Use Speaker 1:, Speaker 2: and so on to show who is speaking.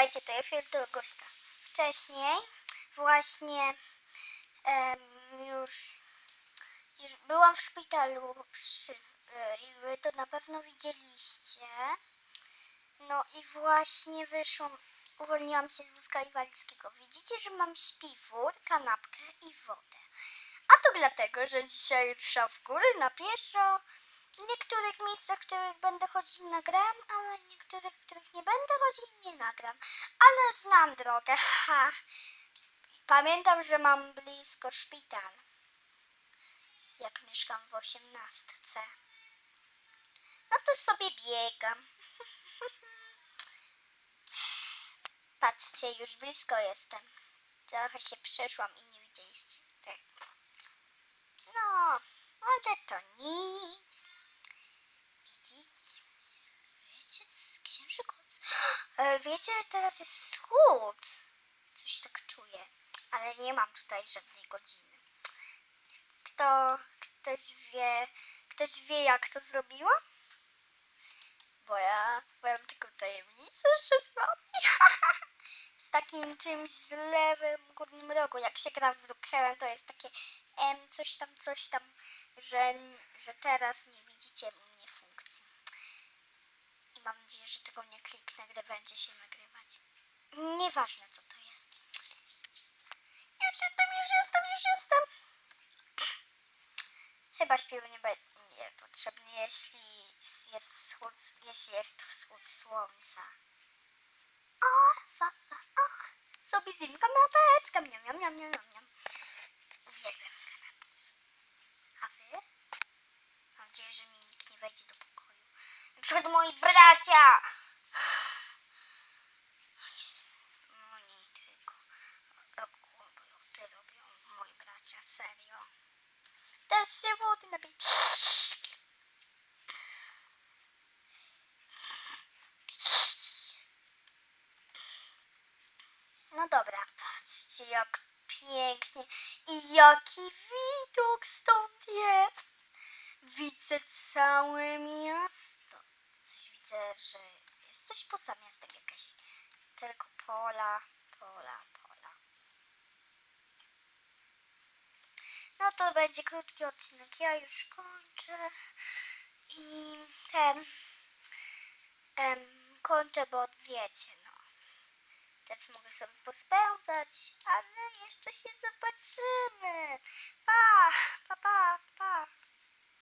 Speaker 1: Witajcie, to ja Fieldogoska. Wcześniej właśnie em, już, już byłam w szpitalu, przy, e, to na pewno widzieliście. No i właśnie wyszłam, uwolniłam się z wózka inwalidzkiego. Widzicie, że mam śpiwór, kanapkę i wodę. A to dlatego, że dzisiaj w góry na pieszo. W niektórych miejscach, w których będę chodzić nagram, ale w niektórych, w których nie będę chodzić nie nagram. Ale znam drogę. Ha. Pamiętam, że mam blisko szpital. Jak mieszkam w osiemnastce. No to sobie biegam. Patrzcie, już blisko jestem. Trochę się przeszłam i nie widzieliście. Tak. No, ale to nic. Widzicie? Wiecie, z księżyc. E, Wiecie, teraz jest wschód. Coś tak czuję. Ale nie mam tutaj żadnej godziny. Kto, ktoś wie, ktoś wie jak to zrobiła? Bo ja mam taką tajemnicę przed wami. Z takim czymś z lewym górnym rogu. Jak się gra w Brookhaven, to jest takie em, coś tam, coś tam, że, że teraz nie widzicie mam nadzieję, że tego nie kliknę, gdy będzie się nagrywać. Nieważne co to jest. Już jestem, już jestem, już jestem. Chyba śpiewu nie będzie potrzebny, jeśli jest wschód, jeśli jest wschód słońca. O, fa, fa, o. Sobie zjem kanapeczkę, miam, miam, miam, miam, miam. Uwielbiam kanapki. A wy? Mam nadzieję, że mi nikt nie wejdzie do pokoju. Przykład moi bracia! Nie tylko. Roboty robią moi bracia, serio. Też się wody napić. No dobra, patrzcie jak pięknie i jaki widok stąd jest. Widzę całe miasto. Widzę, że jest coś poza miastem, jakieś tylko pola, pola, pola. No to będzie krótki odcinek. Ja już kończę. I ten em, kończę, bo wiecie, no. Teraz mogę sobie pospędzać, ale jeszcze się zobaczymy. Pa, pa, pa, pa.